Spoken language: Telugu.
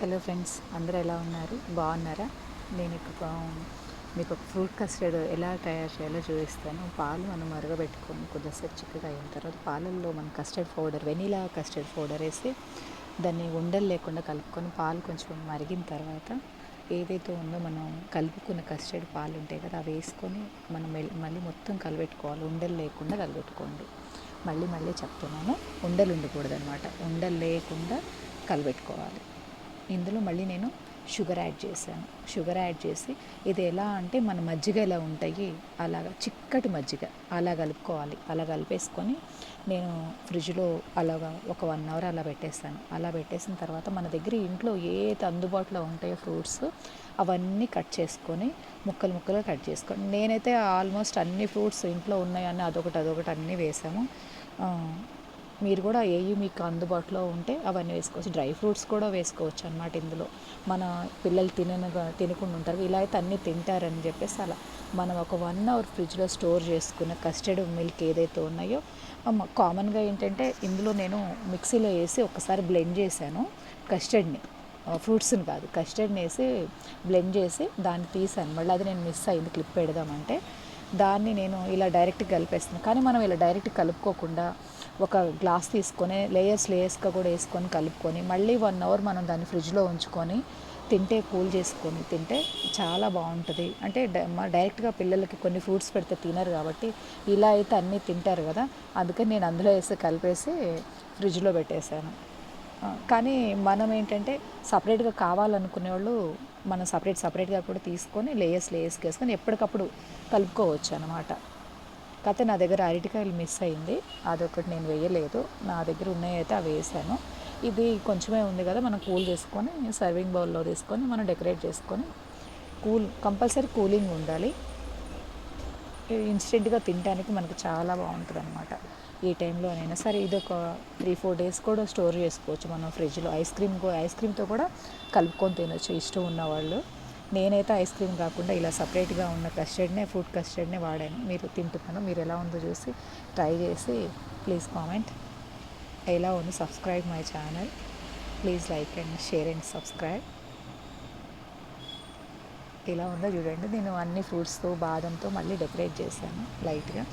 హలో ఫ్రెండ్స్ అందరూ ఎలా ఉన్నారు? బాగున్నారా? నేను ఇప్పుడు మీకు ఒక ఫ్రూట్ కస్టర్డ్ ఎలా తయారు చేయాలో చూపిస్తాను. పాలు మనం మరగబెట్టుకొని కొద్దిసేపు చిక్కగా అయిన తర్వాత పాలల్లో మనం custard powder vanilla custard powder వేసి దాన్ని ఉండలు లేకుండా కలుపుకొని పాలు కొంచెం మరిగిన తర్వాత ఏదైతే ఉందో మనం కలుపుకున్న కస్టర్డ్ పాలు ఉంటాయి కదా అవి వేసుకొని మనం మళ్ళీ మొత్తం కలిపెట్టుకోవాలి ఉండలు లేకుండా కలిపెట్టుకోండి మళ్ళీ మళ్ళీ చెప్తున్నాను. ఉండలు ఉండకూడదు అనమాట ఉండలు లేకుండా కలిపెట్టుకోవాలి ఇందులో మళ్ళీ నేను షుగర్ యాడ్ చేశాను. షుగర్ యాడ్ చేసి ఇది ఎలా అంటే మన మజ్జిగ ఎలా ఉంటాయి అలాగా చిక్కటి మజ్జిగ అలా కలుపుకోవాలి. అలా కలిపేసుకొని నేను ఫ్రిడ్జ్లో అలాగా ఒక వన్ అవర్ అలా పెట్టేస్తాను. అలా పెట్టేసిన తర్వాత మన దగ్గర ఇంట్లో ఏది అందుబాటులో ఉంటాయో ఫ్రూట్స్ అవన్నీ కట్ చేసుకొని ముక్కలు ముక్కలు కట్ చేసుకొని నేనైతే ఆల్మోస్ట్ అన్ని ఫ్రూట్స్ ఇంట్లో ఉన్నాయని అదొకటి అదొకటి అన్నీ వేసాము. మీరు కూడా ఏవి మీకు అందుబాటులో ఉంటే అవన్నీ వేసుకోవచ్చు. డ్రై ఫ్రూట్స్ కూడా వేసుకోవచ్చు అనమాట ఇందులో. మన పిల్లలు తినగా తినకుండా ఉంటారు ఇలా అయితే అన్నీ తింటారని చెప్పేసి అలా మనం ఒక వన్ అవర్ ఫ్రిడ్జ్లో స్టోర్ చేసుకున్న కస్టర్డ్ మిల్క్ ఏదైతే ఉన్నాయో కామన్గా ఏంటంటే ఇందులో నేను మిక్సీలో వేసి ఒకసారి బ్లెండ్ చేశాను. కస్టర్డ్ని ఫ్రూట్స్ని కాదు కస్టర్డ్ని వేసి బ్లెండ్ చేసి దాన్ని తీసాను. మళ్ళీ అది నేను మిస్ అయింది క్లిప్ పెడదామంటే. దాన్ని నేను ఇలా డైరెక్ట్ కలిపేస్తున్నాను కానీ మనం ఇలా డైరెక్ట్ కలుపుకోకుండా ఒక గ్లాస్ తీసుకొని లేయర్స్ లేయర్స్గా కూడా వేసుకొని కలుపుకొని మళ్ళీ వన్ అవర్ మనం దాన్ని ఫ్రిడ్జ్లో ఉంచుకొని తింటే కూల్ చేసుకొని తింటే చాలా బాగుంటుంది. అంటే డైరెక్ట్గా పిల్లలకి కొన్ని ఫ్రూట్స్ పెడితే తినరు కాబట్టి ఇలా అయితే అన్నీ తింటారు కదా. అందుకని నేను అందులో వేసి కలిపేసి ఫ్రిడ్జ్లో పెట్టేశాను. కానీ మనం ఏంటంటే సపరేట్గా కావాలనుకునే వాళ్ళు మనం సపరేట్ సపరేట్గా కూడా తీసుకొని లేయర్స్ లేయర్స్ వేసుకొని ఎప్పటికప్పుడు కలుపుకోవచ్చు అనమాట కాకపోతే నా దగ్గర అరటికాయలు మిస్ అయింది. అదొకటి నేను వేయలేదు. నా దగ్గర ఉన్నాయైతే అవి వేసాను. ఇది కొంచెమే ఉంది కదా మనం కూల్ చేసుకొని సర్వింగ్ బౌల్లో తీసుకొని మనం డెకరేట్ చేసుకొని కూల్ కంపల్సరీ కూలింగ్ ఉండాలి. ఇన్స్టెంట్గా తినడానికి మనకు చాలా బాగుంటుంది అనమాట ఈ టైంలో సరే ఇది ఒక త్రీ ఫోర్ డేస్ కూడా స్టోర్ చేసుకోవచ్చు. మనం ఫ్రిడ్జ్లో ఐస్ క్రీమ్ ఐస్ క్రీమ్తో కూడా కలుపుకొని తినొచ్చు ఇష్టం ఉన్నవాళ్ళు. నేనైతే ఐస్ క్రీమ్ కాకుండా ఇలా సపరేట్గా ఉన్న కస్టర్డ్నే ఫుడ్ కస్టర్డ్నే వాడాను. మీరు తింటున్నాను మీరు ఎలా ఉందో చూసి ట్రై చేసి ప్లీజ్ కామెంట్ ఎలా ఉంది? Subscribe my channel please like and share and subscribe ఎలా ఉందో చూడండి. నేను అన్ని ఫ్రూట్స్తో బాదంతో మళ్ళీ డెకరేట్ చేశాను లైట్గా